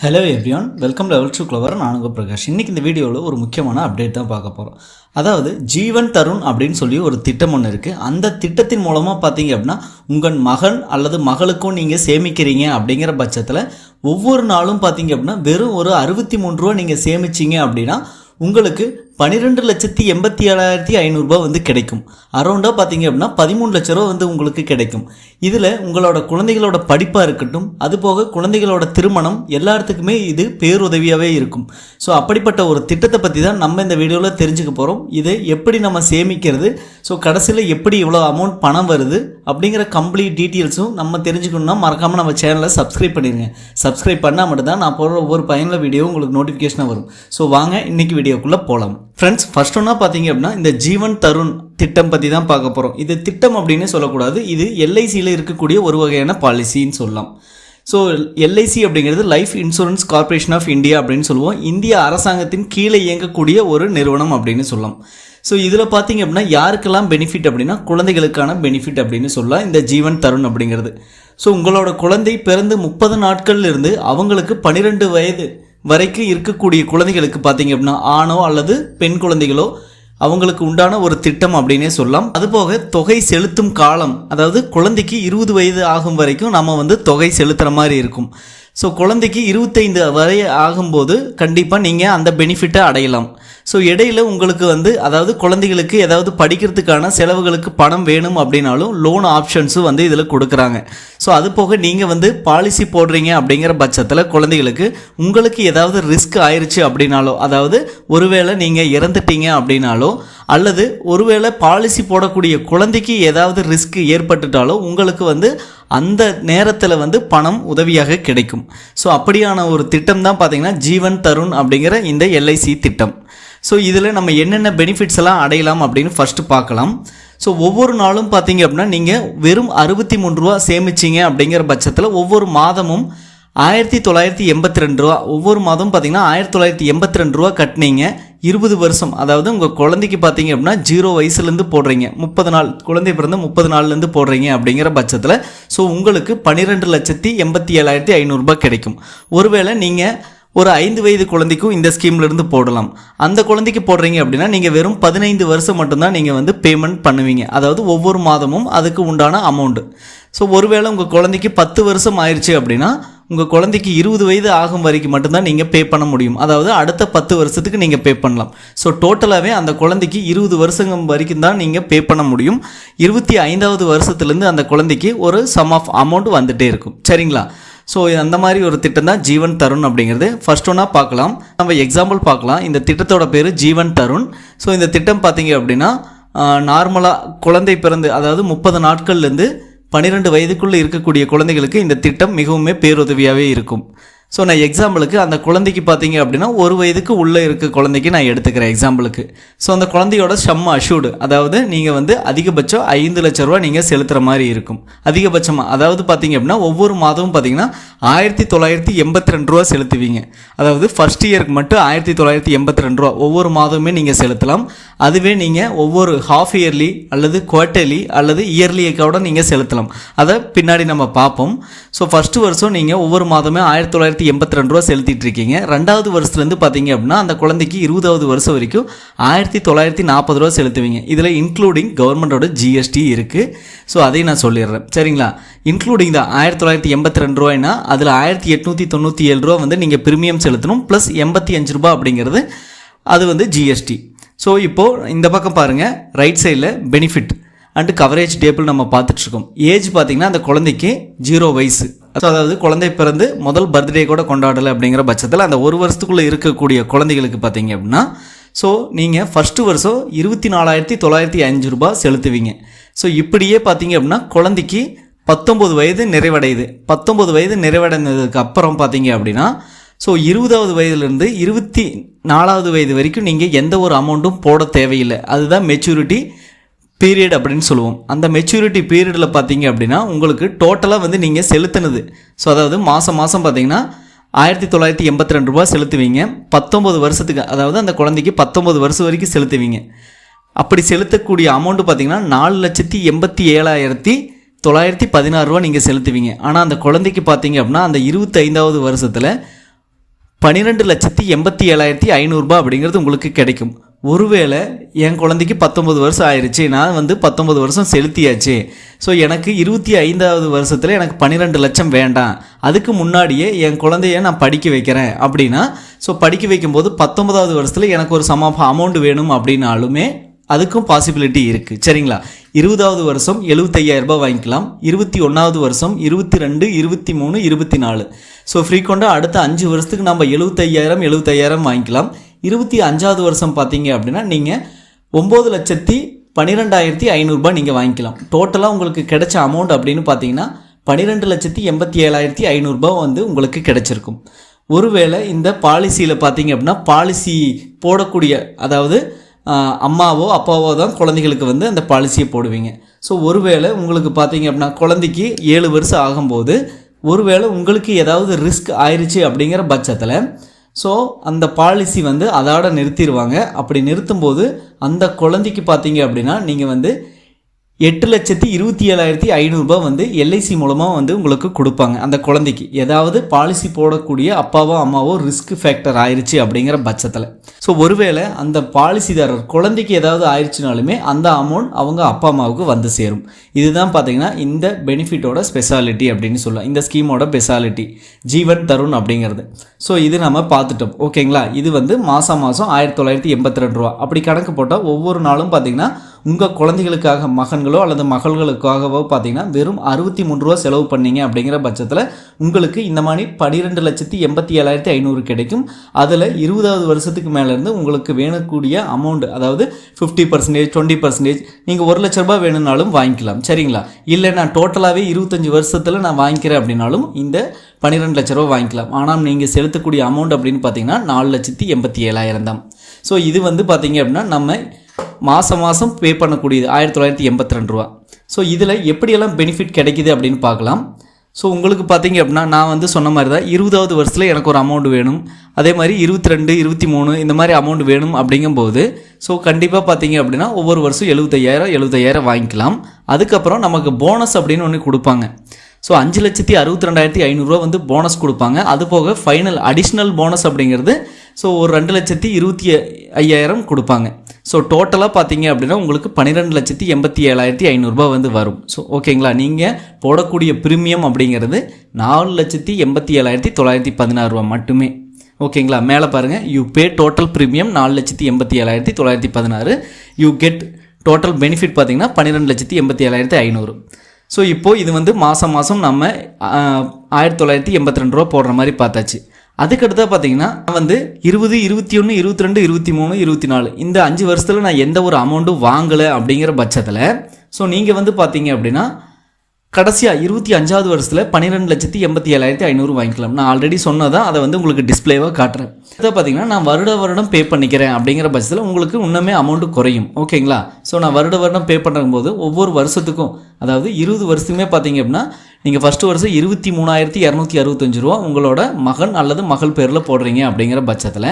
Hello everyone welcome level two clever உங்கள் பிரகாஷ். இன்றைக்கி இந்த வீடியோவில் ஒரு முக்கியமான அப்டேட் தான் பார்க்க போகிறோம் அதாவது ஜீவன் தருண் அப்படின்னு சொல்லி ஒரு திட்டம் ஒன்று இருக்குது அந்த திட்டத்தின் மூலமாக பார்த்தீங்க அப்படின்னா உங்கள் மகன் அல்லது மகளுக்கும் நீங்கள் சேமிக்கிறீங்க அப்படிங்கிற பட்சத்தில் ஒவ்வொரு நாளும் பார்த்தீங்க அப்படின்னா வெறும் ஒரு அறுபத்தி மூணு ரூபா நீங்கள் சேமிச்சிங்க அப்படின்னா உங்களுக்கு பன்னிரெண்டு லட்சத்தி எண்பத்தி ஏழாயிரத்தி ஐநூறுரூபா வந்து கிடைக்கும். அரௌண்டாக பார்த்தீங்க அப்படின்னா பதிமூணு லட்ச ரூபா வந்து உங்களுக்கு கிடைக்கும். இதில் உங்களோட குழந்தைகளோட படிப்பாக இருக்கட்டும் அதுபோக குழந்தைகளோட திருமணம் எல்லாத்துக்குமே இது பேருதவியாகவே இருக்கும். ஸோ அப்படிப்பட்ட ஒரு திட்டத்தை பற்றி தான் நம்ம இந்த வீடியோவில் தெரிஞ்சுக்க போகிறோம் இதை எப்படி நம்ம சேமிக்கிறது? ஸோ கடைசியில் எப்படி இவ்வளோ அமௌண்ட் பணம் வருது? அப்படிங்கிற கம்ப்ளீட் டீட்டெயில்ஸும் நம்ம தெரிஞ்சுக்கணும்னா மறக்காமல் நம்ம சேனலை சப்ஸ்கிரைப் பண்ணிடுங்க சப்ஸ்கிரைப் பண்ணால் மட்டும்தான் நான் போடுற ஒவ்வொரு பயனுள்ள வீடியோ உங்களுக்கு நோட்டிஃபிகேஷனாக வரும். ஸோ வாங்க இன்றைக்கி வீடியோக்குள்ளே போகலாம் ஃப்ரெண்ட்ஸ் ஃபர்ஸ்ட் ஒன்றா பார்த்தீங்க அப்படின்னா இந்த ஜீவன் தருண் திட்டம் பற்றி தான் பார்க்க போகிறோம் இது திட்டம் அப்படின்னு சொல்லக்கூடாது. இது எல்ஐசியில் இருக்கக்கூடிய ஒரு வகையான பாலிசின்னு சொல்லலாம். ஸோ எல்ஐசி அப்படிங்கிறது life insurance corporation of India அப்படின்னு சொல்லுவோம். இந்திய அரசாங்கத்தின் கீழே இயங்கக்கூடிய ஒரு நிறுவனம் அப்படின்னு சொல்லலாம். ஸோ இதில் பார்த்தீங்க அப்படின்னா யாருக்கெல்லாம் பெனிஃபிட் அப்படின்னா குழந்தைகளுக்கான பெனிஃபிட் அப்படின்னு சொல்லலாம். இந்த ஜீவன் தருண் அப்படிங்கிறது. ஸோ உங்களோட குழந்தை பிறந்து முப்பது நாட்கள்ல இருந்து அவங்களுக்கு பன்னிரெண்டு வயது வரைக்கும் இருக்கக்கூடிய குழந்தைகளுக்கு பார்த்தீங்க அப்படின்னா ஆணோ அல்லது பெண் குழந்தைகளோ அவங்களுக்கு உண்டான ஒரு திட்டம் அப்படின்னே சொல்லலாம். அதுபோக தொகை செலுத்தும் காலம் அதாவது குழந்தைக்கு இருபது வயது ஆகும் வரைக்கும் நம்ம வந்து தொகை செலுத்துகிற மாதிரி இருக்கும். ஸோ குழந்தைக்கு இருபத்தைந்து வரை ஆகும்போது கண்டிப்பாக நீங்கள் அந்த பெனிஃபிட்டை அடையலாம். ஸோ இடையில உங்களுக்கு வந்து அதாவது குழந்தைகளுக்கு ஏதாவது படிக்கிறதுக்கான செலவுகளுக்கு பணம் வேணும் அப்படின்னாலும் லோன் ஆப்ஷன்ஸும் வந்து இதில் கொடுக்குறாங்க. ஸோ அது போக நீங்கள் வந்து பாலிசி போடுறீங்க அப்படிங்கிற பட்சத்தில் குழந்தைகளுக்கு உங்களுக்கு ஏதாவது ரிஸ்க் ஆயிடுச்சு அப்படின்னாலோ அதாவது ஒருவேளை நீங்கள் இறந்துட்டீங்க அப்படின்னாலோ அல்லது ஒருவேளை பாலிசி போடக்கூடிய குழந்தைக்கு ஏதாவது ரிஸ்க் ஏற்பட்டுட்டாலோ உங்களுக்கு வந்து அந்த நேரத்தில் வந்து பணம் உதவியாக கிடைக்கும். ஸோ அப்படியான ஒரு திட்டம் தான் பார்த்தீங்கன்னா ஜீவன் தருண் அப்படிங்கிற இந்த எல்ஐசி திட்டம். ஸோ இதில் நம்ம என்னென்ன பெனிஃபிட்ஸ் எல்லாம் அடையலாம் அப்படின்னு ஃபஸ்ட்டு பார்க்கலாம். ஸோ ஒவ்வொரு நாளும் பார்த்தீங்க அப்படின்னா நீங்கள் வெறும் அறுபத்தி மூணு ரூபா சேமிச்சிங்க அப்படிங்கிற பட்சத்தில் ஒவ்வொரு மாதமும் ஆயிரத்தி தொள்ளாயிரத்தி எண்பத்தி ரெண்டு ரூபா. ஒவ்வொரு மாதமும் பார்த்தீங்கன்னா ஆயிரத்தி தொள்ளாயிரத்தி எண்பத்தி ரெண்டு ரூபா கட்டினீங்க. இருபது வருஷம் அதாவது உங்கள் குழந்தைக்கு பார்த்தீங்க அப்படின்னா ஜீரோ வயசுலேருந்து போடுறீங்க. முப்பது நாள் குழந்தை பிறந்த முப்பது நாள்லேருந்து போடுறீங்க அப்படிங்கிற பட்சத்தில். ஸோ உங்களுக்கு பன்னிரெண்டு லட்சத்தி எண்பத்தி ஏழாயிரத்தி ஐநூறுரூபா கிடைக்கும். ஒருவேளை நீங்கள் ஒரு ஐந்து வயது குழந்தைக்கும் இந்த ஸ்கீம்லேருந்து போடலாம். அந்த குழந்தைக்கு போடுறீங்க அப்படின்னா நீங்கள் வெறும் பதினைந்து வருஷம் மட்டும்தான் நீங்கள் வந்து பேமெண்ட் பண்ணுவீங்க. அதாவது ஒவ்வொரு மாதமும் அதுக்கு உண்டான அமௌண்ட்டு ஸோ ஒருவேளை உங்கள் குழந்தைக்கு பத்து வருஷம் ஆயிடுச்சு அப்படின்னா உங்கள் குழந்தைக்கு இருபது வயது ஆகும் வரைக்கும் மட்டும்தான் நீங்கள் பே பண்ண முடியும். அதாவது அடுத்த பத்து வருஷத்துக்கு நீங்கள் பே பண்ணலாம். ஸோ டோட்டலாகவே அந்த குழந்தைக்கு இருபது வருஷம் வரைக்கும் தான் நீங்கள் பே பண்ண முடியும். இருபத்தி ஐந்தாவது வருஷத்துலேருந்து அந்த குழந்தைக்கு ஒரு சம் ஆஃப் அமௌண்ட் வந்துகிட்டே இருக்கும். சரிங்களா? ஸோ அந்த மாதிரி ஒரு திட்டம் தான் ஜீவன் தருண் அப்படிங்கிறது. ஃபர்ஸ்ட் ஒன்றா பார்க்கலாம். நம்ம எக்ஸாம்பிள் பார்க்கலாம். இந்த திட்டத்தோட பேர் ஜீவன் தருண். ஸோ இந்த திட்டம் பார்த்தீங்க அப்படின்னா நார்மலாக குழந்தை பிறந்து அதாவது முப்பது நாட்கள்லேருந்து பன்னிரெண்டு வயதுக்குள்ளே இருக்கக்கூடிய குழந்தைகளுக்கு இந்த திட்டம் மிகவுமே பேருதவியாகவே இருக்கும். ஸோ நான் எக்ஸாம்பிளுக்கு அந்த குழந்தைக்கு பார்த்தீங்க அப்படின்னா ஒரு வயதுக்கு உள்ளே இருக்க குழந்தைக்கு நான் எடுத்துக்கிறேன் எக்ஸாம்பிளுக்கு ஸோ அந்த குழந்தையோட சம் அஷூடு அதாவது நீங்கள் வந்து அதிகபட்சம் ஐந்து லட்ச ரூபா நீங்கள் செலுத்துகிற மாதிரி இருக்கும். அதிகபட்சமாக அதாவது பார்த்தீங்க அப்படின்னா ஒவ்வொரு மாதமும் பார்த்தீங்கன்னா ஆயிரத்தி தொள்ளாயிரத்தி எண்பத்தி ரெண்டு ரூபா செலுத்துவீங்க. அதாவது ஃபர்ஸ்ட் இயருக்கு மட்டும் ஆயிரத்தி தொள்ளாயிரத்தி எண்பத்தி ரெண்டு ரூபா ஒவ்வொரு மாதமுமே நீங்கள் செலுத்தலாம். அதுவே நீங்கள் ஒவ்வொரு ஹாஃப் இயர்லி அல்லது குவார்ட்டர்லி அல்லது இயர்லியக்கோட நீங்கள் செலுத்தலாம். அதை பின்னாடி நம்ம பார்ப்போம். ஸோ ஃபஸ்ட்டு வருஷம் நீங்கள் ஒவ்வொரு மாதமே ஆயிரத்தி தொள்ளாயிரத்தி எண்பத்தி ரெண்டு ரூபா செலுத்திட்டு இருக்கீங்க ரெண்டாவது வருஷத்துலேருந்து பார்த்தீங்க அப்படின்னா அந்த குழந்தைக்கு இருபதாவது வருஷம் வரைக்கும் ஆயிரத்தி தொள்ளாயிரத்தி நாற்பது ரூபா செலுத்துவீங்க. இதில் இன்க்ளூடிங் கவர்மெண்டோட ஜிஎஸ்டி இருக்குது ஸோ அதையும் நான் சொல்லிடுறேன். சரிங்களா? இன்க்ளூடிங் தான் ஆயிரத்தி தொள்ளாயிரத்தி எண்பத்தி ரெண்டு ரூபாய்னா அதில் ஆயிரத்தி எட்நூற்றி தொண்ணூற்றி ஏழு ரூபா வந்து நீங்கள் பிரீமியம் செலுத்தணும் ப்ளஸ் எண்பத்தி அஞ்சு ரூபா அப்படிங்கிறது அது வந்து ஜிஎஸ்டி ஸோ இப்போது இந்த பக்கம் பாருங்கள் ரைட் சைடில் பெனிஃபிட் அண்டு கவரேஜ் டேபிள் நம்ம பார்த்துட்ருக்கோம் ஏஜ் பார்த்தீங்கன்னா அந்த குழந்தைக்கு ஜீரோ வயசு. ஸோ அதாவது குழந்தை பிறந்து முதல் பர்த்டே கூட கொண்டாடலை அப்படிங்கிற பட்சத்தில் அந்த ஒரு வருஷத்துக்குள்ளே இருக்கக்கூடிய குழந்தைகளுக்கு பார்த்தீங்க அப்படின்னா ஸோ நீங்கள் ஃபஸ்ட்டு வருஷம் இருபத்தி நாலாயிரத்தி தொள்ளாயிரத்தி அஞ்சு ரூபா செலுத்துவீங்க. ஸோ இப்படியே பார்த்தீங்க அப்படின்னா குழந்தைக்கு பத்தொம்பது வயது நிறைவடையுது. பத்தொம்பது வயது நிறைவடைந்ததுக்கு அப்புறம் பார்த்தீங்க அப்படின்னா ஸோ இருபதாவது வயதுலேருந்து இருபத்தி நாலாவது வயது வரைக்கும் நீங்கள் எந்த ஒரு அமௌண்ட்டும் போட தேவையில்லை. அதுதான் மெச்சூரிட்டி பீரியட் அப்படின்னு சொல்லுவோம். அந்த மெச்சூரிட்டி பீரியடில் பார்த்தீங்க அப்படின்னா உங்களுக்கு டோட்டலாக வந்து நீங்கள் செலுத்தினது. ஸோ அதாவது மாதம் மாதம் பார்த்தீங்கன்னா ஆயிரத்தி தொள்ளாயிரத்தி எண்பத்தி ரெண்டு ரூபா செலுத்துவீங்க. பத்தொம்பது வருஷத்துக்கு அதாவது அந்த குழந்தைக்கு பத்தொம்பது வருஷம் வரைக்கும் செலுத்துவீங்க. அப்படி செலுத்தக்கூடிய அமௌண்ட்டு பார்த்தீங்கன்னா நாலு லட்சத்தி எண்பத்தி ஏழாயிரத்தி தொள்ளாயிரத்தி பதினாறு ரூபா நீங்கள் செலுத்துவீங்க. ஆனால் அந்த குழந்தைக்கு பார்த்தீங்க அப்படின்னா அந்த இருபத்தைந்தாவது வருஷத்தில் பன்னிரெண்டு லட்சத்தி எண்பத்தி ஏழாயிரத்தி ஐநூறுரூபா அப்படிங்கிறது உங்களுக்கு கிடைக்கும். ஒருவேளை என் குழந்தைக்கு பத்தொம்பது வருஷம் ஆயிடுச்சு நான் வந்து பத்தொம்பது வருஷம் செலுத்தியாச்சு. ஸோ எனக்கு இருபத்தி ஐந்தாவது வருஷத்தில் எனக்கு பன்னிரெண்டு லட்சம் வேண்டாம். அதுக்கு முன்னாடியே என் குழந்தைய நான் படிக்க வைக்கிறேன் அப்படின்னா ஸோ படிக்க வைக்கும்போது பத்தொன்பதாவது வருஷத்தில் எனக்கு ஒரு சம அமௌண்ட் வேணும் அப்படின்னாலுமே அதுக்கும் பாசிபிலிட்டி இருக்குது சரிங்களா? இருபதாவது வருஷம் 75000 ரூபாய் வாங்கிக்கலாம். இருபத்தி ஒன்றாவது வருஷம் இருபத்தி ரெண்டு இருபத்தி மூணு இருபத்தி நாலு. ஸோ ஃப்ரீக்வெண்ட்டாக அடுத்த அஞ்சு வருஷத்துக்கு நம்ம எழுபத்தையாயிரம் எழுபத்தையாயிரம் வாங்கிக்கலாம். இருபத்தி அஞ்சாவது வருஷம் பார்த்தீங்க அப்படின்னா நீங்கள் ஒம்பது லட்சத்தி பன்னிரெண்டாயிரத்தி ஐநூறுரூபா நீங்கள் வாங்கிக்கலாம். டோட்டலாக உங்களுக்கு கிடைச்ச அமௌண்ட் அப்படின்னு பார்த்தீங்கன்னா பன்னிரெண்டு லட்சத்தி எண்பத்தி ஏழாயிரத்தி ஐநூறுரூபா வந்து உங்களுக்கு கிடைச்சிருக்கும். ஒருவேளை இந்த பாலிசியில் பார்த்தீங்க அப்படின்னா பாலிசி போடக்கூடிய அதாவது அம்மாவோ அப்பாவோ தான் குழந்தைகளுக்கு வந்து அந்த பாலிசியை போடுவீங்க. ஸோ ஒருவேளை உங்களுக்கு பார்த்தீங்க அப்படின்னா குழந்தைக்கு ஏழு வருஷம் ஆகும்போது ஒருவேளை உங்களுக்கு ஏதாவது ரிஸ்க் ஆயிடுச்சு அப்படிங்கிற பட்சத்தில் ஸோ அந்த பாலிசி வந்து அதோட நிறுத்திடுவாங்க அப்படி நிறுத்தும்போது அந்த குழந்தைக்கு பார்த்தீங்க அப்படின்னா நீங்கள் வந்து எட்டு லட்சத்தி இருபத்தி ஏழாயிரத்தி ஐநூறுரூபா வந்து எல்ஐசி மூலமாக வந்து உங்களுக்கு கொடுப்பாங்க. அந்த குழந்தைக்கு. ஏதாவது பாலிசி போடக்கூடிய அப்பாவோ அம்மாவோ ரிஸ்க் ஃபேக்டர் ஆயிடுச்சு அப்படிங்கிற பட்சத்தில். ஸோ ஒருவேளை அந்த பாலிசிதாரர் குழந்தைக்கு ஏதாவது ஆயிடுச்சுனாலுமே அந்த அமௌண்ட் அவங்க அப்பா அம்மாவுக்கு வந்து சேரும். இதுதான் பார்த்தீங்கன்னா இந்த பெனிஃபிட்டோட ஸ்பெஷாலிட்டி அப்படின்னு சொல்லலாம். இந்த ஸ்கீமோட ஸ்பெஷாலிட்டி ஜீவன் தருண் அப்படிங்கிறது. ஸோ இது நம்ம பார்த்துட்டோம். ஓகேங்களா இது வந்து மாதம் மாதம் ஆயிரத்தி தொள்ளாயிரத்தி எண்பத்தி ரெண்டு ரூபா. அப்படி கணக்கு போட்டால் ஒவ்வொரு நாளும் பார்த்தீங்கன்னா உங்கள் குழந்தைகளுக்காக மகன்களோ அல்லது மகள்களுக்காகவோ பார்த்தீங்கன்னா வெறும் அறுபத்தி மூணு ரூபா செலவு பண்ணீங்க அப்படிங்கிற பட்சத்தில் உங்களுக்கு இந்த மாதிரி பன்னிரெண்டு லட்சத்தி எண்பத்தி ஏழாயிரத்தி ஐநூறு கிடைக்கும். அதில் இருபதாவது வருஷத்துக்கு மேலேருந்து உங்களுக்கு வேணக்கூடிய அமௌண்ட் அதாவது ஃபிஃப்டி பர்சன்டேஜ் டுவெண்ட்டி பர்சன்டேஜ் நீங்கள் ஒரு லட்ச ரூபாய் வேணும்னாலும் வாங்கிக்கலாம். சரிங்களா? இல்லை நான் டோட்டலாகவே இருபத்தஞ்சி வருஷத்தில் நான் வாங்கிக்கிறேன் அப்படின்னாலும் இந்த பன்னிரெண்டு லட்ச ரூபா வாங்கிக்கலாம். ஆனால் நீங்கள் செலுத்தக்கூடிய அமௌண்ட் அப்படின்னு பார்த்தீங்கன்னா நாலு லட்சத்தி எண்பத்தி ஏழாயிரம் தான். ஸோ இது வந்து பார்த்தீங்க அப்படின்னா நம்ம மாதம் மாதம் பே பண்ணக்கூடியது ஆயிரத்தி தொள்ளாயிரத்தி எண்பத்தி ரெண்டு ரூபா. ஸோ இதில் எப்படியெல்லாம் பெனிஃபிட் கிடைக்குது அப்படின்னு பார்க்கலாம். ஸோ உங்களுக்கு பார்த்தீங்க அப்படின்னா நான் வந்து சொன்ன மாதிரி தான் இருபதாவது வருஷத்தில் எனக்கு ஒரு அமௌண்ட் வேணும். அதே மாதிரி இருபத்தி ரெண்டு இருபத்தி மூணு இந்த மாதிரி அமௌண்ட் வேணும் அப்படிங்கும்போது ஸோ கண்டிப்பாக பார்த்தீங்க அப்படின்னா ஒவ்வொரு வருஷம் எழுபத்தையாயிரம் எழுபத்தையாயிரம் வாங்கிக்கலாம். அதுக்கப்புறம் நமக்கு போனஸ் அப்படின்னு ஒன்று கொடுப்பாங்க. ஸோ அஞ்சு லட்சத்தி அறுபத்தி ரெண்டாயிரத்தி ஐநூறுரூவா வந்து போனஸ் கொடுப்பாங்க. அது போக ஃபைனல் அடிஷ்னல் போனஸ் அப்படிங்கிறது ஸோ ஒரு ரெண்டு லட்சத்தி இருபத்தி ஐயாயிரம் கொடுப்பாங்க. ஸோ டோட்டலாக பார்த்தீங்க அப்படின்னா உங்களுக்கு பன்னிரெண்டு லட்சத்தி எண்பத்தி ஏழாயிரத்தி ஐநூறுரூபா வந்து வரும். ஸோ ஓகேங்களா நீங்கள் போடக்கூடிய ப்ரீமியம் அப்படிங்கிறது நாலு லட்சத்தி எண்பத்தி ஏழாயிரத்தி தொள்ளாயிரத்தி பதினாறு ரூபா மட்டுமே. ஓகேங்களா மேலே பாருங்கள் யூ பே டோட்டல் ப்ரீமியம் நாலு லட்சத்தி எண்பத்தி ஏழாயிரத்தி தொள்ளாயிரத்தி பதினாறு. யூ கெட் டோட்டல் பெனிஃபிட் பார்த்தீங்கன்னா பன்னிரெண்டு லட்சத்தி எண்பத்தி ஏழாயிரத்தி ஐநூறு. ஸோ இப்போது இது வந்து மாதம் மாதம் நம்ம ஆயிரத்தி தொள்ளாயிரத்தி எண்பத்தி ரெண்டு ரூபா போடுற மாதிரி பார்த்தாச்சு. அதுக்கடுத்தா பார்த்தீங்கன்னா நான் வந்து இருபது இருபத்தி ஒன்று இருபத்தி ரெண்டு இருபத்தி மூணு இருபத்தி நாலு. இந்த அஞ்சு வருஷத்தில் நான் எந்த ஒரு அமௌண்ட்டும் வாங்கலை அப்படிங்கிற பட்சத்தில் ஸோ நீங்கள் வந்து பார்த்தீங்க அப்படின்னா கடைசியாக இருபத்தி அஞ்சாவது வருஷத்தில் பன்னிரெண்டு லட்சத்தி எண்பத்தி ஏழாயிரத்தி ஐநூறு வாங்கிக்கலாம். நான் ஆல்ரெடி சொன்னதான் அதை வந்து உங்களுக்கு டிஸ்ப்ளேவாக காட்டுறேன். இதை பார்த்தீங்கன்னா நான் வருட வருடம் பே பண்ணிக்கிறேன் அப்படிங்கிற பட்சத்தில் உங்களுக்கு இன்னுமே அமௌண்ட்டு குறையும். ஓகேங்களா ஸோ நான் வருட வருடம் பே பண்ணும்போது ஒவ்வொரு வருஷத்துக்கும் அதாவது இருபது வருஷத்துக்குமே பார்த்தீங்க அப்படின்னா நீங்கள் ஃபஸ்ட்டு வருஷம் இருபத்தி மூணாயிரத்தி இரநூத்தி அறுபத்தஞ்சு ரூபா உங்களோட மகன் அல்லது மகள் பேரில் போடுறீங்க அப்படிங்கிற பட்சத்தில்.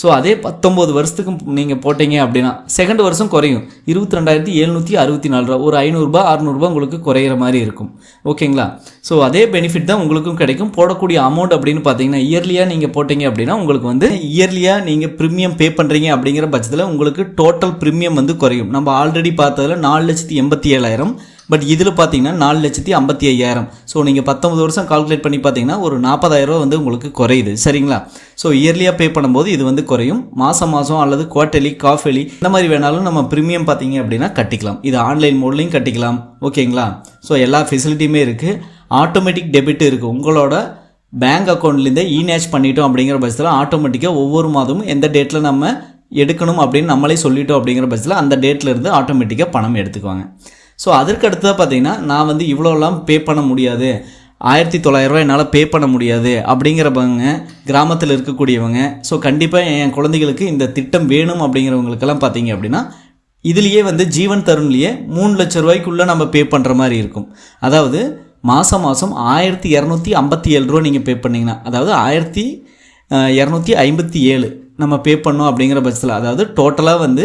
ஸோ அதே பத்தொம்போது வருஷத்துக்கு நீங்கள் போட்டீங்க அப்படின்னா செகண்ட் வருஷம் குறையும். இருபத்தி ரெண்டாயிரத்தி எழுநூற்றி அறுபத்தி நாலு ரூபா. ஒரு ஐநூறுரூபா அறநூறுபா உங்களுக்கு குறையிற மாதிரி இருக்கும். ஓகேங்களா ஸோ அதே பெனிஃபிட் தான் உங்களுக்கும் கிடைக்கும். போடக்கூடிய அமௌண்ட் அப்படின்னு பார்த்தீங்கன்னா இயர்லியாக நீங்கள் போட்டீங்க அப்படின்னா உங்களுக்கு வந்து இயர்லியாக நீங்கள் ப்ரீமியம் பே பண்ணுறீங்க அப்படிங்கிற பட்சத்தில் உங்களுக்கு டோட்டல் ப்ரீமியம் வந்து குறையும். நம்ம ஆல்ரெடி பார்த்ததுல நாலு லட்சத்தி எண்பத்தி ஏழாயிரம். பட் இதில் பார்த்தீங்கன்னா நாலு லட்சத்தி ஐம்பத்தி ஐயாயிரம். ஸோ நீங்கள் பத்தொம்பது வருஷம் கால்குலேட் பண்ணி பார்த்தீங்கன்னா ஒரு நாற்பதாயிரரூவா வந்து உங்களுக்கு குறையுது. சரிங்களா? ஸோ இயர்லியாக பே பண்ணும்போது இது வந்து குறையும். மாதம் மாதம் அல்லது குவார்ட்டலி காஃபெலி இந்த மாதிரி வேணாலும் நம்ம ப்ரீமியம் பார்த்தீங்க அப்படின்னா கட்டிக்கலாம். இது ஆன்லைன் மோட்லையும் கட்டிக்கலாம். ஓகேங்களா? ஸோ எல்லா ஃபெசிலிட்டியுமே இருக்குது ஆட்டோமேட்டிக் டெபிட் இருக்குது உங்களோட பேங்க் அக்கௌண்ட்லேருந்தே இநேஷ் பண்ணிட்டோம் அப்படிங்கிற பட்சத்தில் ஆட்டோமேட்டிக்காக ஒவ்வொரு மாதமும் எந்த டேட்டில் நம்ம எடுக்கணும் அப்படின்னு நம்மளே சொல்லிட்டோம் அப்படிங்கிற பட்சத்தில் அந்த டேட்டில் இருந்து ஆட்டோமேட்டிக்காக பணம் எடுத்துக்குவாங்க. ஸோ அதற்கு அடுத்ததாக பார்த்தீங்கன்னா நான் வந்து இவ்வளோலாம் பே பண்ண முடியாது. ஆயிரத்தி தொள்ளாயிரரூவா என்னால் பே பண்ண முடியாது. அப்படிங்கிறவங்க கிராமத்தில் இருக்கக்கூடியவங்க ஸோ கண்டிப்பாக என் குழந்தைகளுக்கு இந்த திட்டம் வேணும் அப்படிங்கிறவங்களுக்கெல்லாம் பார்த்தீங்க அப்படின்னா இதுலேயே வந்து ஜீவன் தருண்லேயே மூணு லட்ச ரூபாய்க்குள்ளே நம்ம பே பண்ணுற மாதிரி இருக்கும். அதாவது மாதம் மாதம் ஆயிரத்தி இரநூத்தி ஐம்பத்தி ஏழு ரூபா நீங்கள் பே பண்ணிங்கன்னா அதாவது ஆயிரத்தி இரநூத்தி ஐம்பத்தி ஏழு நம்ம பே பண்ணோம் அப்படிங்கிற பட்சத்தில் அதாவது டோட்டலாக வந்து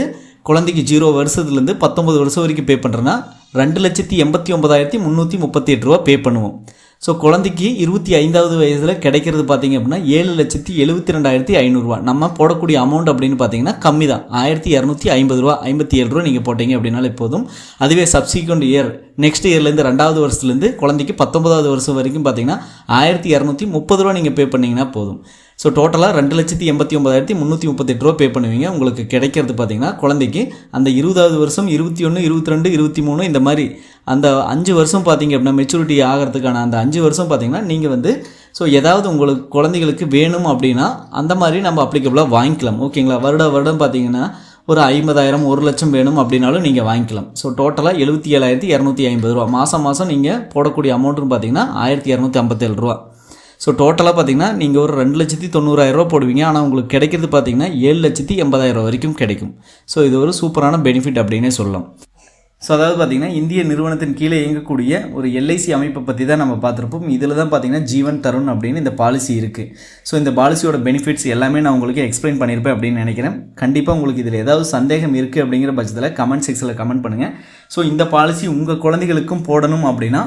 குழந்தைக்கு ஜீரோ வருஷத்துலேருந்து பத்தொம்பது வருஷம் வரைக்கும் பே பண்ணுறேன்னா ரெண்டு லட்சத்தி எண்பத்தி ஒன்பதாயிரத்தி முந்நூற்றி முப்பத்தி எட்டு ரூபா பே பண்ணுவோம். ஸோ குழந்தைக்கு இருபத்தி ஐந்தாவது வயதில் கிடைக்கிறது பார்த்தீங்க அப்படின்னா ஏழு லட்சத்தி எழுபத்தி ரெண்டாயிரத்தி ஐநூறுரூவா நம்ம போடக்கூடிய அமௌண்ட் அப்படின்னு பார்த்தீங்கன்னா கம்மி தான் ஆயிரத்தி இரநூத்தி ஐம்பது ரூபா ஐம்பத்தி ஏழு ரூபா நீங்கள் போட்டீங்க அப்படின்னாலே போதும். அதுவே சப்சிக்வெண்ட் இயர் நெக்ஸ்ட் இயர்லேருந்து ரெண்டாவது வருஷத்துலேருந்து குழந்தைக்கு பத்தொன்பதாவது வருஷம் வரைக்கும் பார்த்தீங்கன்னா ஆயிரத்தி இரநூத்தி முப்பது ரூபா நீங்கள் பே பண்ணிங்கன்னா போதும். ஸோ டோட்டலாக ரெண்டு லட்சத்தி எண்பத்தி ஒன்பதாயிரத்தி முந்நூற்றி முப்பத்தெட்டு ரூபா பே பண்ணுவீங்க. உங்களுக்கு கிடைக்கிறது பார்த்தீங்கன்னா குழந்தைக்கு அந்த இருபதாவது வருஷம் இருபத்தி ஒன்று இருபத்தி ரெண்டு இருபத்தி மூணு இந்த மாதிரி அந்த அஞ்சு வருஷம் பார்த்தீங்க அப்படின்னா மெச்சூரிட்டி ஆகிறதுக்கான அந்த அஞ்சு வருஷம் பார்த்தீங்கன்னா நீங்கள் வந்து ஸோ ஏதாவது உங்களுக்கு குழந்தைகளுக்கு வேணும் அப்படின்னா அந்த மாதிரி நம்ம அப்ளிகபிளாக வாங்கிக்கலாம். ஓகேங்களா வருட வருடம் பார்த்தீங்கன்னா ஒரு ஐம்பதாயிரம் ஒரு லட்சம் வேணும் அப்படின்னாலும் நீங்கள் வாங்கிக்கலாம். ஸோ டோட்டலாக எழுபத்தி ஏழாயிரத்தி இரநூத்தி ஐம்பது ரூபா. மாதம் மாதம் நீங்கள் போடக்கூடிய அமௌண்ட்டுன்னு பார்த்தீங்கன்னா ஆயிரத்தி இரநூத்தி ஐம்பத்தேழு ரூபா. ஸோ டோட்டலாக பார்த்தீங்கன்னா நீங்கள் ஒரு ரெண்டு லட்சத்தி தொண்ணூறாயிரரூவா போடுவீங்க. ஆனால் உங்களுக்கு கிடைக்கிறது பார்த்தீங்கன்னா ஏழு லட்சத்தி எண்பதாயிரம் வரைக்கும் கிடைக்கும். ஸோ இது ஒரு சூப்பரான பெனிஃபிட் அப்படின்னே சொல்லலாம். ஸோ அதாவது பார்த்தீங்கன்னா இந்திய நிறுவனத்தின் கீழே இயங்கக்கூடிய ஒரு எல்ஐசி அமைப்பை பற்றி தான் நம்ம பார்த்துருப்போம். இதில் தான் பார்த்தீங்கன்னா ஜீவன் தருண் அப்படின்னு இந்த பாலிசி இருக்குது ஸோ இந்த பாலிசியோட பெனிஃபிட்ஸ் எல்லாமே நான் உங்களுக்கு எக்ஸ்பிளைன் பண்ணியிருப்பேன் அப்படின்னு நினைக்கிறேன். கண்டிப்பாக உங்களுக்கு இதில் ஏதாவது சந்தேகம் இருக்குது அப்படிங்கிற பட்சத்தில் கமெண்ட் செக்ஷனில் கமெண்ட் பண்ணுங்கள் ஸோ இந்த பாலிசி உங்கள் குழந்தைகளுக்கும் போடணும் அப்படின்னா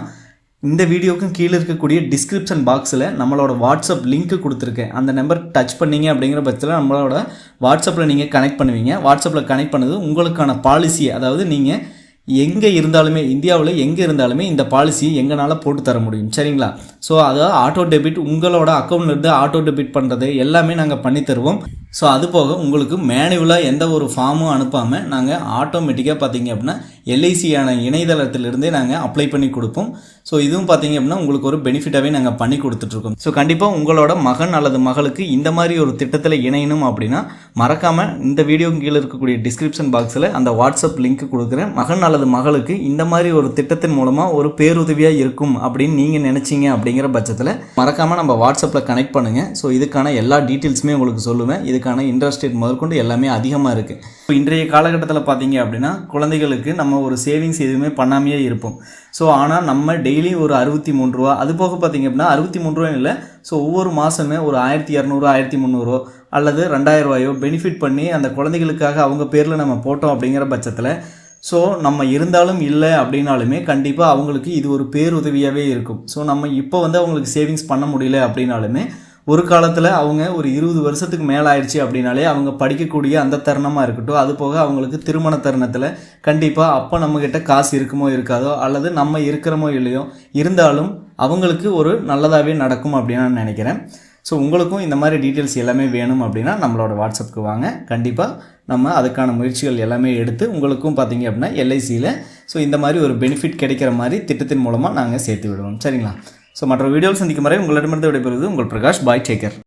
இந்த வீடியோக்கும் கீழே இருக்கக்கூடிய டிஸ்கிரிப்ஷன் பாக்ஸில் நம்மளோட வாட்ஸ்அப் லிங்க் கொடுத்துருக்கேன். அந்த நம்பர் டச் பண்ணீங்க அப்படிங்கிற பட்சத்தில் நம்மளோட வாட்ஸ்அப்பில் நீங்கள் கனெக்ட் பண்ணுவீங்க. வாட்ஸ்அப்பில் கனெக்ட் பண்ணது உங்களுக்கான பாலிசி அதாவது நீங்கள் எங்கே இருந்தாலுமே இந்தியாவில் எங்கே இருந்தாலுமே இந்த பாலிசியை எங்களால் போட்டு தர முடியும். சரிங்களா? ஸோ அதாவது ஆட்டோ டெபிட் உங்களோட அக்கௌண்ட்லேருந்து ஆட்டோ டெபிட் பண்ணுறது எல்லாமே நாங்கள் பண்ணி தருவோம். ஸோ அது போக உங்களுக்கு மேனுவலாக எந்த ஒரு ஃபார்மும் அனுப்பாமல் நாங்கள் ஆட்டோமேட்டிக்காக பார்த்தீங்க அப்படின்னா எல்ஐசியான இணையதளத்திலிருந்தே நாங்கள் அப்ளை பண்ணி கொடுப்போம். ஸோ இதுவும் பார்த்தீங்க அப்படின்னா உங்களுக்கு ஒரு பெனிஃபிட்டாகவே நாங்கள் பண்ணி கொடுத்துட்ருக்கோம். ஸோ கண்டிப்பாக உங்களோட மகன் அல்லது மகளுக்கு இந்த மாதிரி ஒரு திட்டத்தில் இணையணும் அப்படின்னா மறக்காமல் இந்த வீடியோ கீழே இருக்கக்கூடிய டிஸ்கிரிப்ஷன் பாக்ஸில் அந்த வாட்ஸ்அப் லிங்க் கொடுக்குறேன். மகன் அல்லது மகளுக்கு இந்த மாதிரி ஒரு திட்டத்தின் மூலமாக ஒரு பேருதவியாக இருக்கும் அப்படின்னு நீங்கள் நினச்சிங்க அப்படிங்கிற பட்சத்தில் மறக்காமல் நம்ம வாட்ஸ்அப்பில் கனெக்ட் பண்ணுங்கள் ஸோ இதுக்கான எல்லா டீட்டெயில்ஸுமே உங்களுக்கு சொல்லுவேன். இதுக்கான இன்ட்ரெஸ்ட் ரேட் முதற்கொண்டு எல்லாமே அதிகமாக இருக்குது இப்போ இன்றைய காலகட்டத்தில் பார்த்தீங்க அப்படின்னா குழந்தைகளுக்கு நம்ம ஒரு சேவிங்ஸ் எதுவுமே பண்ணாமையே இருப்போம். ஸோ ஆனால் நம்ம டெய்லி ஒரு அறுபத்தி மூணு ரூபா அது போக பார்த்தீங்க அப்படின்னா அறுபத்தி மூணு ரூபாயும் இல்லை. ஸோ ஒவ்வொரு மாதமே ஒரு ஆயிரத்தி இரநூறு ஆயிரத்தி முந்நூறோ அல்லது ரெண்டாயிரம் ரூபாயோ பெனிஃபிட் பண்ணி அந்த குழந்தைகளுக்காக அவங்க பேரில் நம்ம போட்டோம் அப்படிங்கிற பட்சத்தில் ஸோ நம்ம இருந்தாலும் இல்லை அப்படின்னாலுமே கண்டிப்பாக அவங்களுக்கு இது ஒரு பேருதவியாகவே இருக்கும். ஸோ நம்ம இப்போ வந்து அவங்களுக்கு சேவிங்ஸ் பண்ண முடியல அப்படின்னாலுமே ஒரு காலத்தில் அவங்க ஒரு இருபது வருஷத்துக்கு மேலே ஆயிடுச்சு அப்படின்னாலே அவங்க படிக்கக்கூடிய அந்த தருணமாக இருக்கட்டும் அது போக அவங்களுக்கு திருமண தருணத்தில் கண்டிப்பாக அப்போ நம்மக்கிட்ட காசு இருக்குமோ இருக்காதோ அல்லது நம்ம இருக்கிறோமோ இல்லையோ இருந்தாலும் அவங்களுக்கு ஒரு நல்லதாகவே நடக்கும் அப்படின்னு நான் நினைக்கிறேன். ஸோ உங்களுக்கும் இந்த மாதிரி டீட்டெயில்ஸ் எல்லாமே வேணும் அப்படின்னா நம்மளோட வாட்ஸ்அப்புக்கு வாங்க. கண்டிப்பாக நம்ம அதுக்கான முயற்சிகள் எல்லாமே எடுத்து உங்களுக்கும் பார்த்தீங்க அப்படின்னா எல்ஐசியில் ஸோ இந்த மாதிரி ஒரு பெனிஃபிட் கிடைக்கிற மாதிரி திட்டத்தின் மூலமாக நாங்கள் சேர்த்து விடுவோம். சரிங்களா? ஸோ மற்ற வீடியோவில் சந்திக்கும் வரை உங்களிடமிருந்து விடைபெறுவது உங்கள் பிரகாஷ். பாய் டேக்கர்